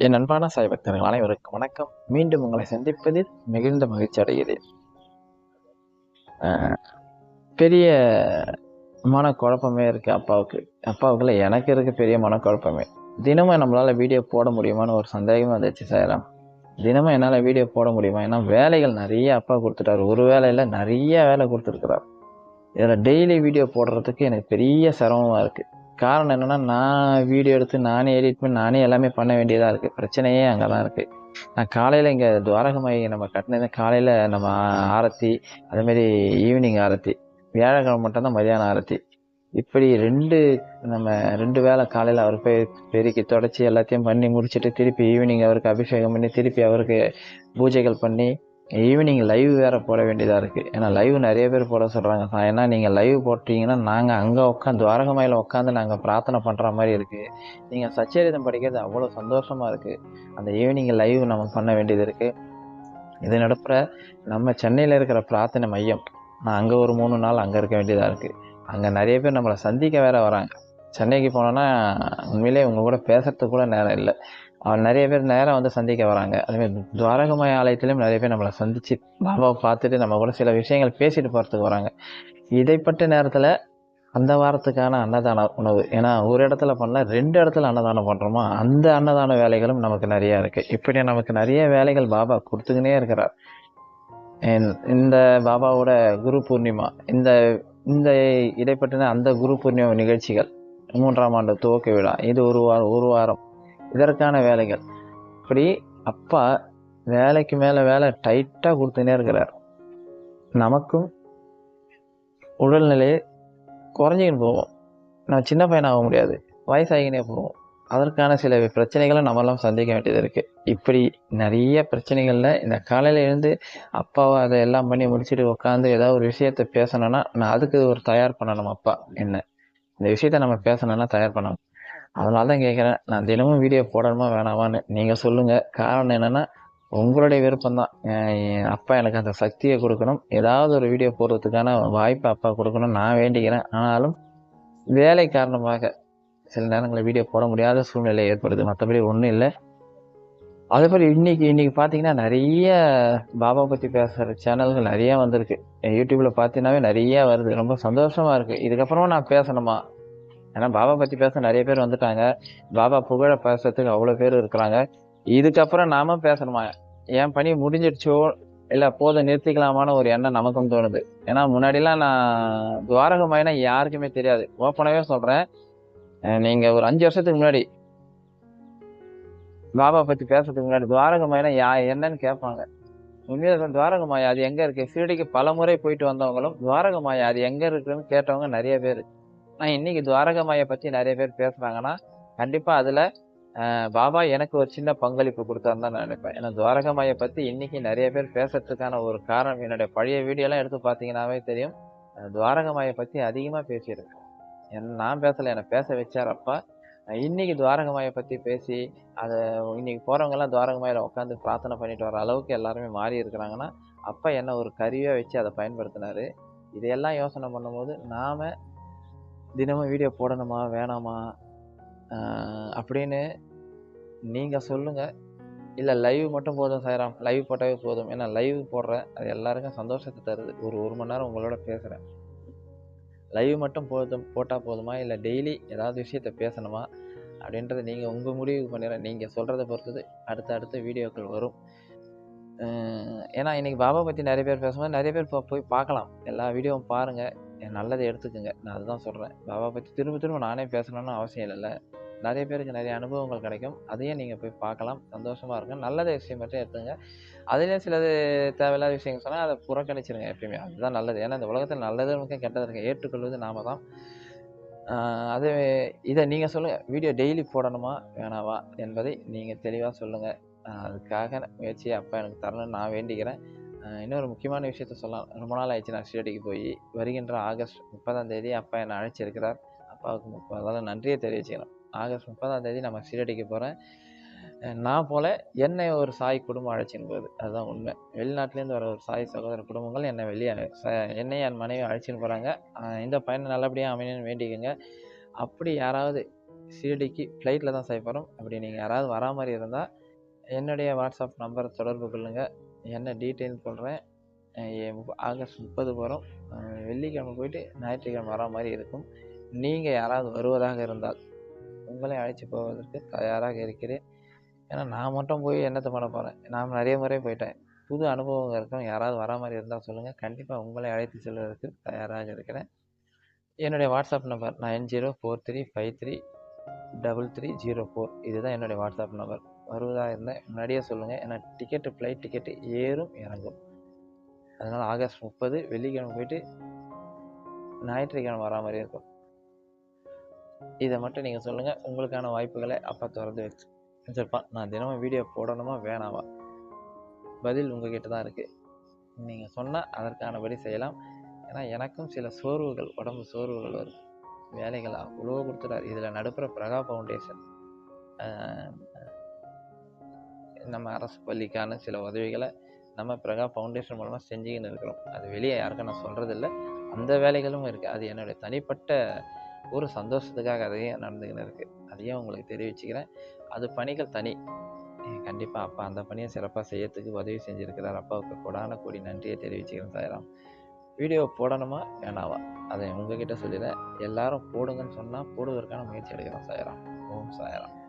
என் அன்பான சாய் பக்தர்கள் அனைவருக்கும் வணக்கம். மீண்டும் உங்களை சந்திப்பதில் மிகுந்த மகிழ்ச்சி அடைகிறேன். பெரிய மனக்குழப்பமே இருக்குது அப்பாவுக்கு. அப்பாவுக்குள்ள எனக்கு இருக்க பெரிய மனக்குழப்பமே. தினமும் நம்மளால் வீடியோ போட முடியுமான்னு ஒரு சந்தேகம் வந்துச்சு சாயராம் தினமும் என்னால் வீடியோ போட முடியுமா? ஏன்னா வேலைகள் நிறைய அப்பா கொடுத்துட்டாரு. ஒரு வேலையில் நிறைய வேலை கொடுத்துருக்குறாரு. இதில் டெய்லி வீடியோ போடுறதுக்கு எனக்கு பெரிய சிரமமாக இருக்குது காரணம் என்னென்னா நான் வீடியோ எடுத்து நானே எடிட் பண்ணி நானே எல்லாமே பண்ண வேண்டியதாக இருக்குது பிரச்சனையே அங்கே தான் இருக்குது நான் காலையில் இங்கே துவாரகமாயி நம்ம கட்டினது காலையில் நம்ம ஆரத்தி அதேமாரி ஈவினிங் ஆரத்தி. வியாழக்கிழமை மட்டும்தான் மதியானம் ஆரத்தி. இப்படி ரெண்டு நம்ம ரெண்டு வேளை காலையில் அவர் போய் பெருக்கி தொடச்சி எல்லாத்தையும் பண்ணி முடிச்சுட்டு திருப்பி ஈவினிங் அவருக்கு அபிஷேகம் பண்ணி திருப்பி அவருக்கு பூஜைகள் பண்ணி ஈவினிங் லைவ் வேறு போட வேண்டியதாக இருக்குது ஏன்னா லைவ் நிறைய பேர் போட சொல்கிறாங்க ஏன்னா நீங்கள் லைவ் போட்டிங்கன்னா நாங்கள் அங்கே உட்காந்து துவாரகமாயில் உட்காந்து நாங்கள் பிரார்த்தனை பண்ணுற மாதிரி இருக்குது நீங்கள் சச்சரிதம் படிக்கிறது அவ்வளோ சந்தோஷமாக இருக்குது அந்த ஈவினிங் லைவ் நம்ம பண்ண வேண்டியது இருக்குது இது நடப்புற நம்ம சென்னையில் இருக்கிற பிரார்த்தனை மையம். நான் அங்கே ஒரு மூணு நாள் அங்கே இருக்க வேண்டியதாக இருக்குது அங்கே நிறைய பேர் நம்மளை சந்திக்க வேற வராங்க. சென்னைக்கு போனோன்னா உண்மையிலே உங்கள் கூட பேசுறதுக்கு கூட நேரம் இல்லை. நிறைய பேர் நேரம் வந்து சந்திக்க வராங்க. அதுமாரி துவாரகமய ஆலயத்திலையும் நிறைய பேர் நம்மளை சந்தித்து பாபாவை பார்த்துட்டு நம்ம கூட சில விஷயங்கள் பேசிட்டு போகிறதுக்கு வராங்க. இதைப்பட்ட நேரத்தில் அந்த வாரத்துக்கான அன்னதான உணவு. ஏன்னா ஒரு இடத்துல பண்ணல ரெண்டு இடத்துல அன்னதானம் பண்ணுறோமா அந்த அன்னதான வேலைகளும் நமக்கு நிறையா இருக்குது இப்படி நமக்கு நிறைய வேலைகள் பாபா கொடுத்துக்கினே இருக்கிறார். இந்த- பாபாவோட குரு பூர்ணிமா இந்த இந்த இடைப்பட்ட அந்த குரு பூர்ணிமா நிகழ்ச்சிகள் மூன்றாம் ஆண்டு துவக்க விழா. இது ஒரு வாரம் ஒரு வாரம். இதற்கான வேலைகள். இப்படி அப்பா வேலைக்கு மேலே வேலை டைட்டாக கொடுத்துனே இருக்கிறார். நமக்கும் உடல்நிலையை குறைஞ்சிக்கின்னு போவோம். நம்ம சின்ன பையனாக முடியாது. வயசாகினே போவோம். அதற்கான சில பிரச்சனைகளை நம்மளாம் சந்திக்க வேண்டியது இருக்குது இப்படி நிறைய பிரச்சனைகளில் இந்த காலையில் எழுந்து அப்பாவை அதை எல்லாம் பண்ணி முடிச்சுட்டு உட்காந்து ஏதாவது ஒரு விஷயத்த பேசணும்னா நான் அதுக்கு ஒரு தயார் பண்ணணும் அப்பா. என்ன? இந்த விஷயத்த நம்ம பேசணும்னா தயார் பண்ணணும். அதனால தான் கேட்குறேன் நான் தினமும் வீடியோ போடணுமா வேணாமான்னு. நீங்கள் சொல்லுங்கள் காரணம் என்னென்னா உங்களுடைய விருப்பம்தான் அப்பா எனக்கு அந்த சக்தியை கொடுக்கணும். ஏதாவது ஒரு வீடியோ போடுறதுக்கான வாய்ப்பை அப்பா கொடுக்கணும் நான் வேண்டிக்கிறேன். ஆனாலும் வேலை காரணமாக சில நேரங்களில் வீடியோ போட முடியாத சூழ்நிலை ஏற்படுது. மற்றபடி ஒன்றும் இல்லை. அதேபோல் இன்றைக்கி இன்னைக்கு பார்த்தீங்கன்னா நிறைய பாபா பற்றி பேசுகிற சேனல்கள் நிறைய வந்திருக்கு. யூடியூப்பில் பார்த்தீங்கன்னாவே நிறையா வருது. ரொம்ப சந்தோஷமாக இருக்குது இதுக்கப்புறமா நான் பேசணுமா? ஏன்னா பாபா பற்றி பேச நிறைய பேர் வந்துட்டாங்க. பாபா புகழ பேசுறதுக்கு அவ்வளோ பேர் இருக்கிறாங்க. இதுக்கப்புறம் நாம பேசணுமா? என் பணி முடிஞ்சிடுச்சோ? இல்லை போதும் நிறுத்திக்கலாமான்னு ஒரு எண்ணம் நமக்கும் தோணுது. ஏன்னா முன்னாடிலாம் நான் துவாரக துவாரகமாயினா யாருக்குமே தெரியாது. ஓப்பனாகவே சொல்கிறேன் நீங்கள் ஒரு அஞ்சு வருஷத்துக்கு முன்னாடி பாபா பற்றி பேசுறதுக்கு முன்னாடி துவாரக துவாரகமாயினா யா என்னன்னு கேட்பாங்க. உண்மையாக துவாரக மாயா அது எங்கே இருக்குது ஷீரடிக்கு பல முறை போயிட்டு வந்தவங்களும் துவாரக மாயா அது எங்கே இருக்குன்னு கேட்டவங்க நிறைய பேர். நான் இன்னைக்கு துவாரகமாயை பற்றி நிறைய பேர் பேசுகிறாங்கன்னா கண்டிப்பாக அதில் பாபா எனக்கு ஒரு சின்ன பங்களிப்பு கொடுத்தாருன்னு தான் நான் நினைப்பேன். ஏன்னா துவாரகமாயை பற்றி இன்னைக்கு நிறைய பேர் பேசுறதுக்கான ஒரு காரணம் என்னுடைய பழைய வீடியோலாம் எடுத்து பார்த்தீங்கன்னாவே தெரியும். துவாரகமாயை பற்றி அதிகமாக பேசியிருக்கேன். என்ன நான் பேசலை என்னை பேச வச்சார் அப்பா அஹ் இன்னைக்கு துவாரகமாயை பற்றி பேசி அதை இன்னைக்கு போகிறவங்கெல்லாம் துவாரகமாயில் உட்காந்து பிரார்த்தனை பண்ணிட்டு வர அளவுக்கு எல்லாருமே மாறி இருக்கிறாங்கன்னா அப்பா என்ன ஒரு கருவியாக வச்சு அதை பயன்படுத்தினார். இதையெல்லாம் யோசனை பண்ணும்போது நாம் தினமும் வீடியோ போடணுமா வேணாமா? அப்படின்னு நீங்கள் சொல்லுங்கள் இல்லை லைவ் மட்டும் போதும் சாய்ராம். லைவ் போட்டாவே போதும். ஏன்னா லைவ் போடுறேன் அது எல்லாருக்கும் சந்தோஷத்தை தருது. ஒரு ஒரு மணி நேரம் உங்களோட பேசுகிறேன் லைவ் மட்டும் போதும் போட்டால் போதுமா? இல்லை டெய்லி ஏதாவது விஷயத்த பேசணுமா? அப்படின்றத நீங்கள் உங்கள் முடிவு பண்ணிடுறேன். நீங்கள் சொல்கிறத பொறுத்தது அடுத்த அடுத்த வீடியோக்கள் வரும். ஏன்னா இன்றைக்கி பாபா பற்றி நிறைய பேர் பேசும்போது நிறைய பேர் போய் பார்க்கலாம். எல்லா வீடியோவும் பாருங்கள் நல்லதை எடுத்துக்கோங்க. நான் அதுதான் சொல்கிறேன் பாபா பற்றி திரும்ப திரும்ப நானே பேசணும்னு அவசியம் இல்லைல்ல. நிறைய பேருக்கு நிறைய அனுபவங்கள் கிடைக்கும். அதையும் நீங்கள் போய் பார்க்கலாம். சந்தோஷமாக இருக்கும் நல்லத விஷயம் மட்டும் எடுத்துங்க. அதுலேயும் சிலது தேவையில்லாத விஷயங்கள் சொன்னால் அதை புறக்கணிச்சிருங்க எப்பயுமே. அதுதான் நல்லது. ஏன்னா இந்த உலகத்தில் நல்லது முக்கியம் கெட்டது இருக்குது ஏற்றுக்கொள்வது நாம தான். அது இதை நீங்கள் சொல்லுங்கள் வீடியோ டெய்லி போடணுமா? வேணாவா? என்பதை நீங்கள் தெளிவாக சொல்லுங்கள் அதுக்காக முயற்சி அப்பா எனக்கு தரணும்னு நான் வேண்டிக்கிறேன். இன்னொரு முக்கியமான விஷயத்த சொல்லலாம். ரொம்ப நாள் ஆயிடுச்சு நான் ஷீரடிக்கு போய். வருகின்ற ஆகஸ்ட் முப்பதாம் தேதி அப்பா என்னை அழைச்சிருக்கிறார். அப்பாவுக்கு முப்பது அதாவது நன்றியை தெரிவிச்சுக்கணும். ஆகஸ்ட் முப்பதாம் தேதி நம்ம ஷீரடிக்கு போகிறேன் நான் போல என்னை ஒரு சாய் குடும்பம் அழைச்சின்னு போகுது அதுதான் உண்மை. வெளிநாட்டிலேருந்து வர ஒரு சாய் சகோதர குடும்பங்கள் என்னை வெளியே ச- என்னை என் மனைவி அழைச்சின்னு போகிறாங்க இந்த பையனை நல்லபடியாக அமையணும்னு வேண்டிக்கோங்க. அப்படி யாராவது ஷீரடிக்கு ஃப்ளைட்டில் தான் சாய் போகிறோம் அப்படி நீங்கள் யாராவது வரா மாதிரி இருந்தால் என்னுடைய வாட்ஸ்அப் நம்பரை தொடர்பு கொள்ளுங்கள் என்ன டீட்டெயில் சொல்கிறேன் ஆகஸ்ட் முப்பது போகிறோம் வெள்ளிக்கிழமை போயிட்டு ஞாயிற்றுக்கிழமை வரா மாதிரி இருக்கும். நீங்கள் யாராவது வருவதாக இருந்தால் உங்களை அழைச்சி போவதற்கு தயாராக இருக்கிறேன். ஏன்னா நான் மட்டும் போய் என்னத்தை பண்ண போகிறேன் நான் நிறைய முறை போயிட்டேன். புது அனுபவம் இருக்கும் யாராவது வரா மாதிரி இருந்தால் சொல்லுங்கள் கண்டிப்பாக உங்களை அழைத்து செல்வதற்கு தயாராக இருக்கிறேன். என்னுடைய WhatsApp number nine zero four three five three double three zero four. இதுதான் என்னுடைய வாட்ஸ்அப் நம்பர். வருவதாக இருந்தால் முன்னாடியே சொல்லுங்கள் ஏன்னா டிக்கெட்டு ஃப்ளைட் டிக்கெட்டு ஏறும் இறங்கும். அதனால் ஆகஸ்ட் முப்பது வெள்ளிக்கிழமை போயிட்டு ஞாயிற்றுக்கிழமை வரா மாதிரி இருக்கும். இதை மட்டும் நீங்கள் சொல்லுங்கள் உங்களுக்கான வாய்ப்புகளை அப்போ திறந்து வச்சு வச்சுருப்பான் நான் தினமும் வீடியோ போடணுமா? வேணாவா? பதில் உங்ககிட்ட தான் இருக்குது நீங்கள் சொன்னால் அதற்கானபடி செய்யலாம். ஏன்னா எனக்கும் சில சோர்வுகள் உடம்பு சோர்வுகள் வருது. வேலைகள் அவ்வளோ கொடுத்துட்டார். இதில் நடுப்புற பிரகா ஃபவுண்டேஷன் நம்ம அரசு பள்ளிக்கான சில உதவிகளை நம்ம பிரகா ஃபவுண்டேஷன் மூலமாக செஞ்சுக்கின்னு இருக்கிறோம். அது வெளியே யாருக்கும் நான் சொல்கிறதில்ல அந்த வேலைகளும் இருக்குது அது என்னுடைய தனிப்பட்ட ஒரு சந்தோஷத்துக்காக அதையும் நடந்துக்கின்னு இருக்குது அதையும் உங்களுக்கு தெரிவிச்சுக்கிறேன். அது பணிகள் தனி. கண்டிப்பாக அப்பா அந்த பணியை சிறப்பாக செய்யறதுக்கு உதவி செஞ்சுருக்கிறார். அப்பாவுக்கு கொடான கூடி நன்றியை தெரிவிச்சுக்கிறேன் சாயிராம். வீடியோ போடணுமா? வேணாவா? அதை உங்ககிட்ட சொல்லிடுறேன். எல்லாரும் போடுங்கன்னு சொன்னால் போடுவதற்கான முயற்சி எடுக்கிறோம் சாயிராம். ஓம் சாயிராம்.